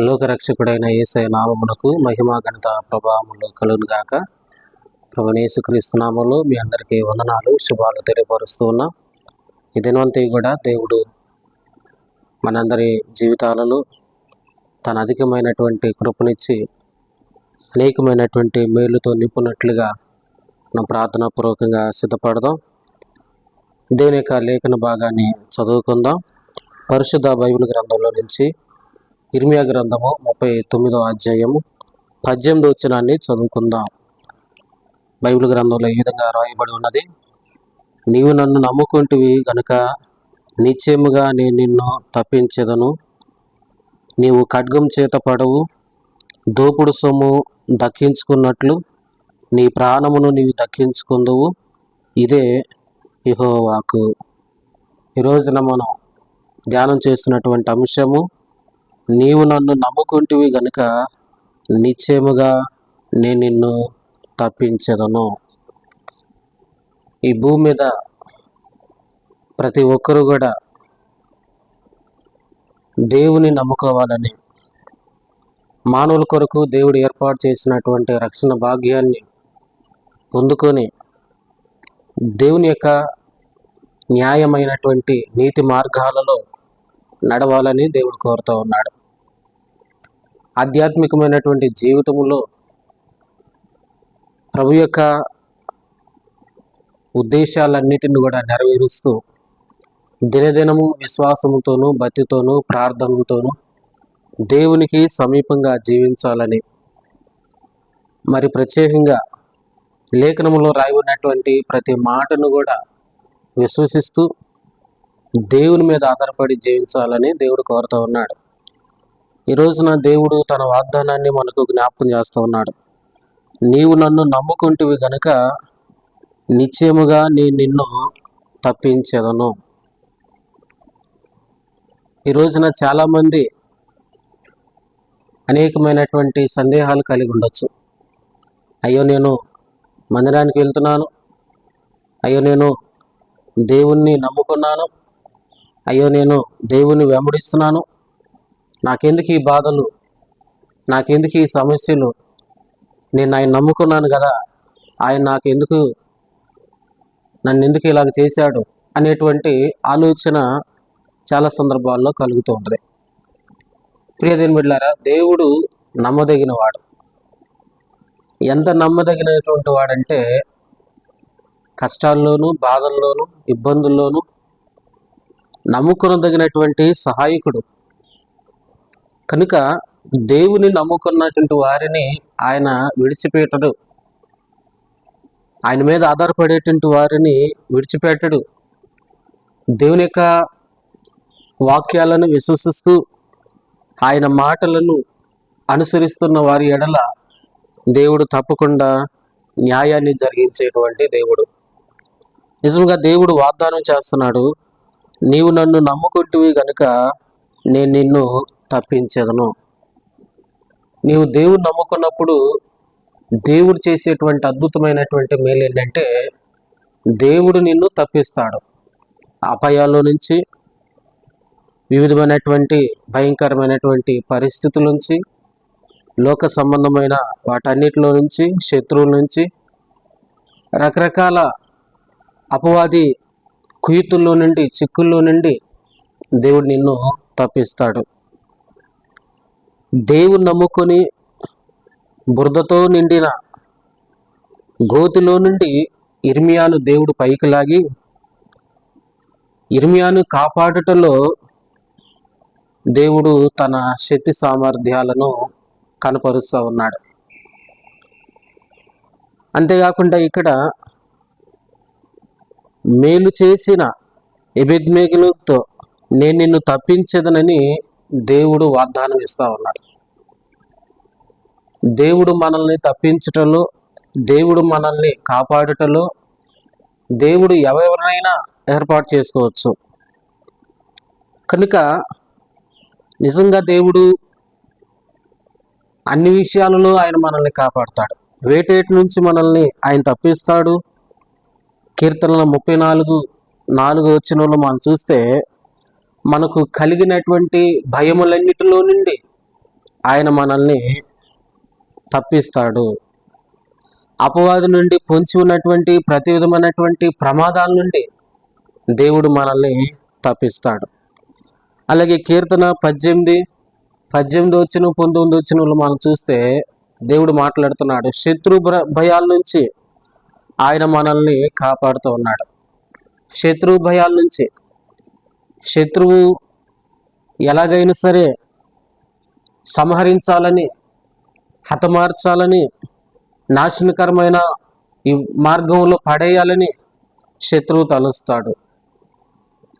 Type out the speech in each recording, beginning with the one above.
లోకరక్షకుడైన ఏసై నామమునకు మహిమా గణిత ప్రభావములు కలుగునుగాక గాక. ప్రభనేసుక్రీస్తు నామంలో మీ అందరికీ వందనాలు శుభాలు తెలియపరుస్తూ ఉన్నాం. ఈ కూడా దేవుడు మనందరి జీవితాలలో తన అధికమైనటువంటి కృపనిచ్చి అనేకమైనటువంటి మేలుతో నింపునట్లుగా నా ప్రార్థనాపూర్వకంగా సిద్ధపడదాం. దేవుని యొక్క లేఖన భాగాన్ని చదువుకుందాం. పరిశుద్ధ బైబిల్ గ్రంథంలో నుంచి ఇర్మియా గ్రంథము ముప్పై తొమ్మిదో అధ్యాయము పద్దెనిమిది వచ్చినాన్ని చదువుకుందాం. బైబిల్ గ్రంథంలో ఈ విధంగా రాయబడి ఉన్నది నీవు నన్ను నమ్ముకుంటువి గనుక నిశ్చయముగా నేను నిన్ను తప్పించేదను. నీవు ఖడ్గం చేత పడవు దోపుడు సొమ్ము దక్కించుకున్నట్లు నీ ప్రాణమును నీవు దక్కించుకుందువు. ఇదే ఇహోవాకు ఈ రోజున మనం ధ్యానం చేస్తున్నటువంటి అంశము నీవు నన్ను నమ్ముకుంటివి గనుక నిశ్చయముగా నేను నిన్ను తప్పించదను. ఈ భూమి మీద ప్రతి ఒక్కరు కూడా దేవుని నమ్ముకోవాలని మానవుల కొరకు దేవుడు ఏర్పాటు చేసినటువంటి రక్షణ భాగ్యాన్ని పొందుకొని దేవుని యొక్క న్యాయమైనటువంటి నీతి మార్గాలలో నడవాలని దేవుడు కోరుతూ ఉన్నాడు. ఆధ్యాత్మికమైనటువంటి జీవితంలో ప్రభు యొక్క ఉద్దేశాలన్నిటిని కూడా నెరవేరుస్తూ దినదినము విశ్వాసముతోనూ భక్తితోనూ ప్రార్థనతోనూ దేవునికి సమీపంగా జీవించాలని మరి ప్రత్యేకంగా లేఖనములో రాయి ఉన్నటువంటి ప్రతి మాటను కూడా విశ్వసిస్తూ దేవుని మీద ఆధారపడి జీవించాలని దేవుడు కోరుతూ ఉన్నాడు. ఈ రోజున దేవుడు తన వాగ్దానాన్ని మనకు జ్ఞాపకం చేస్తూ ఉన్నాడు. నీవు నన్ను నమ్ముకుంటువి గనుక నిశ్చయముగా నీ నిన్ను తప్పించదను. ఈ రోజున చాలామంది అనేకమైనటువంటి సందేహాలు కలిగి ఉండొచ్చు. అయ్యో నేను మందిరానికి వెళ్తున్నాను. అయ్యో నేను దేవుణ్ణి నమ్ముకున్నాను. అయ్యో నేను దేవుణ్ణి వెంబడిస్తున్నాను. నాకెందుకు ఈ బాధలు? నాకెందుకు ఈ సమస్యలు? నేను ఆయన నమ్ముకున్నాను కదా. ఆయన నాకు ఎందుకు నన్ను ఎందుకు ఇలాగ చేశాడు? అనేటువంటి ఆలోచన చాలా సందర్భాల్లో కలుగుతూ ఉంటుంది. ప్రియదేని బిడ్డారా దేవుడు నమ్మదగిన వాడు ఎంత నమ్మదగినటువంటి వాడంటే కష్టాల్లోనూ బాధల్లోనూ ఇబ్బందుల్లోనూ నమ్ముకునదగినటువంటి సహాయకుడు. కనుక దేవుని నమ్ముకున్నటువంటి వారిని ఆయన విడిచిపెట్టడు. ఆయన మీద ఆధారపడేటువంటి వారిని విడిచిపెట్టడు. దేవుని యొక్క వాక్యాలను విశ్వసిస్తూ ఆయన మాటలను అనుసరిస్తున్న వారి ఎడల దేవుడు తప్పకుండా న్యాయాన్ని జరిగించేటువంటి దేవుడు. నిజంగా దేవుడు వాగ్దానం చేస్తున్నాడు. నీవు నన్ను నమ్ముకుంటువి గనుక నేను నిన్ను తప్పించదను. నీవు దేవుడు నమ్ముకున్నప్పుడు దేవుడు చేసేటువంటి అద్భుతమైనటువంటి మేలు ఏంటంటే దేవుడు నిన్ను తప్పిస్తాడు. అపాయాల్లో నుంచి వివిధమైనటువంటి భయంకరమైనటువంటి పరిస్థితుల నుంచి లోక సంబంధమైన వాటన్నిటిలో నుంచి శత్రువుల నుంచి రకరకాల అపవాది కుయుతుల్లో నుండి చిక్కుల్లో నుండి దేవుడు నిన్ను తప్పిస్తాడు. దేవుని నమ్ముకొని బురదతో నిండిన గోతిలో నుండి ఇర్మియాను దేవుడు పైకి లాగి ఇర్మియాను కాపాడుటలో దేవుడు తన శక్తి సామర్థ్యాలను కనపరుస్తూ ఉన్నాడు. అంతేకాకుండా ఇక్కడ మేలు చేసిన ఎబెద్మేగులతో నేను నిన్ను తప్పించదనని దేవుడు వాగ్దానం ఇస్తా ఉన్నాడు. దేవుడు మనల్ని తప్పించటంలో దేవుడు మనల్ని కాపాడుటలో దేవుడు ఎవరెవరినైనా ఏర్పాటు చేసుకోవచ్చు. కనుక నిజంగా దేవుడు అన్ని విషయాలలో ఆయన మనల్ని కాపాడుతాడు. వేటేటి నుంచి మనల్ని ఆయన తప్పిస్తాడు? కీర్తనల ముప్పై నాలుగు నాలుగు వచ్చిన మనం చూస్తే మనకు కలిగినటువంటి భయములన్నిటిలో నుండి ఆయన మనల్ని తప్పిస్తాడు. అపవాది నుండి పొంచి ఉన్నటువంటి ప్రతి విధమైనటువంటి ప్రమాదాల నుండి దేవుడు మనల్ని తప్పిస్తాడు. అలాగే కీర్తన పద్దెనిమిది పద్దెనిమిది వచ్చిన పంతొమ్మిది వచ్చిన మనం చూస్తే దేవుడు మాట్లాడుతున్నాడు శత్రు భయాల నుంచి ఆయన మనల్ని కాపాడుతూ ఉన్నాడు. శత్రువు భయాల నుంచి. శత్రువు ఎలాగైనా సరే సంహరించాలని హతమార్చాలని నాశనకరమైన ఈ మార్గంలో పడేయాలని శత్రువు తలుస్తాడు.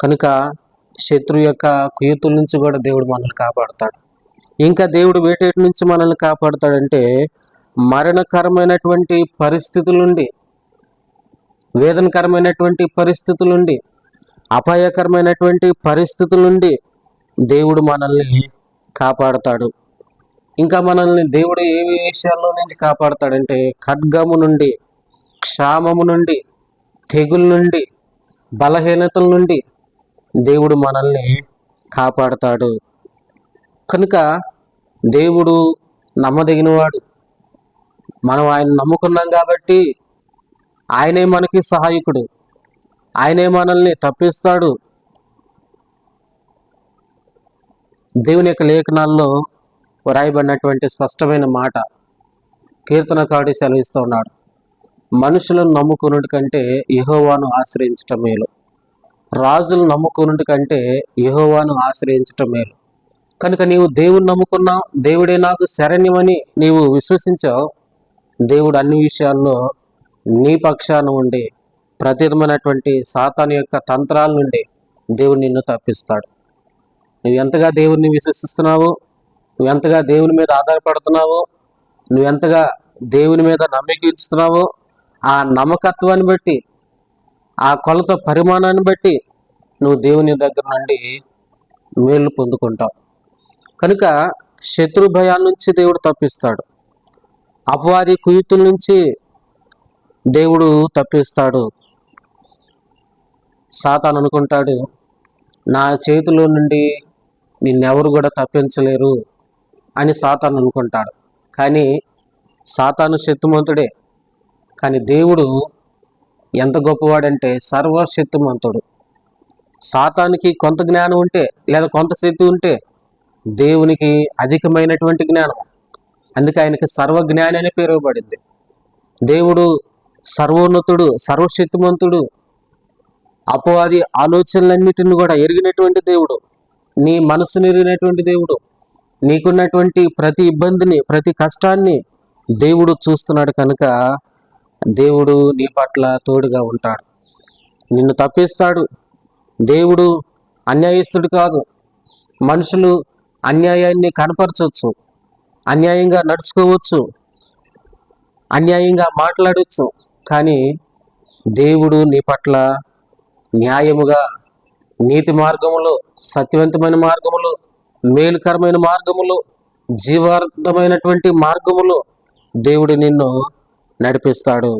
కనుక శత్రువు యొక్క కుయుతుల నుంచి కూడా దేవుడు మనల్ని కాపాడుతాడు. ఇంకా దేవుడు వేటేటి నుంచి మనల్ని కాపాడుతాడంటే మరణకరమైనటువంటి పరిస్థితుల నుండి వేదనకరమైనటువంటి పరిస్థితుల నుండి అపాయకరమైనటువంటి పరిస్థితుల నుండి దేవుడు మనల్ని కాపాడుతాడు. ఇంకా మనల్ని దేవుడు ఏ విషయాల్లో నుంచి కాపాడతాడంటే ఖడ్గము నుండి క్షామము నుండి తెగుల నుండి బలహీనతల నుండి దేవుడు మనల్ని కాపాడుతాడు. కనుక దేవుడు నమ్మదగినవాడు. మనం ఆయన నమ్ముకున్నాం కాబట్టి ఆయనే మనకి సహాయకుడు. ఆయనే మనల్ని తప్పిస్తాడు. దేవుని యొక్క లేఖనాల్లో వ్రాయబడినటువంటి స్పష్టమైన మాట కీర్తనకాడి సెలవిస్తూ ఉన్నాడు. మనుషులను నమ్ముకున్నటి కంటే యహోవాను ఆశ్రయించటం మేలు. రాజులు నమ్ముకున్నటి కంటే యహోవాను ఆశ్రయించటం మేలు. కనుక నీవు దేవుని నమ్ముకున్నా దేవుడే నాకు శరణ్యమని నీవు విశ్వసించావు. దేవుడు అన్ని విషయాల్లో నీ పక్షాన ఉండి ప్రతిదమైనటువంటి సాతాను యొక్క తంత్రాల నుండి దేవుడు నిన్ను తప్పిస్తాడు. నువ్వు ఎంతగా దేవుడిని విశ్వసిస్తున్నావు నువ్వు ఎంతగా దేవుని మీద ఆధారపడుతున్నావో నువ్వు ఎంతగా దేవుని మీద నమ్మిక ఇస్తున్నావో ఆ నమ్మకత్వాన్ని బట్టి ఆ కొలత పరిమాణాన్ని బట్టి నువ్వు దేవుని దగ్గర నుండి మేలు పొందుకుంటావు. కనుక శత్రు భయాల నుంచి దేవుడు తప్పిస్తాడు. అపవాది కుయుతుల నుంచి దేవుడు తప్పిస్తాడు. సాతాన్ అనుకుంటాడు నా చేతిలో నుండి నిన్నెవరు కూడా తప్పించలేరు అని సాతాను అనుకుంటాడు. కానీ సాతాను శక్తిమంతుడే. కానీ దేవుడు ఎంత గొప్పవాడంటే సర్వశక్తిమంతుడు. సాతానికి కొంత జ్ఞానం ఉంటే లేదా కొంత శక్తి ఉంటే దేవునికి అధికమైనటువంటి జ్ఞానం. అందుకే ఆయనకి సర్వజ్ఞాని అని పేరు పడింది దేవుడు సర్వోన్నతుడు సర్వశక్తిమంతుడు అపవాది ఆలోచనలన్నిటిని కూడా ఎరిగినటువంటి దేవుడు నీ మనసుని ఎరిగినటువంటి దేవుడు నీకున్నటువంటి ప్రతి ఇబ్బందిని ప్రతి కష్టాన్ని దేవుడు చూస్తున్నాడు కనుక దేవుడు నీ పట్ల తోడుగా ఉంటాడు. నిన్ను తప్పిస్తాడు. దేవుడు అన్యాయస్తుడు కాదు. మనుషులు అన్యాయాన్ని కనపరచవచ్చు. అన్యాయంగా నడుచుకోవచ్చు. అన్యాయంగా మాట్లాడవచ్చు కానీ దేవుడు నీ పట్ల న్యాయముగా నీతి మార్గములో సత్యవంతమైన మార్గములో మేలుకరమైన మార్గములో జీవార్థమైనటువంటి మార్గములో దేవుడు నిన్ను నడిపిస్తాడు.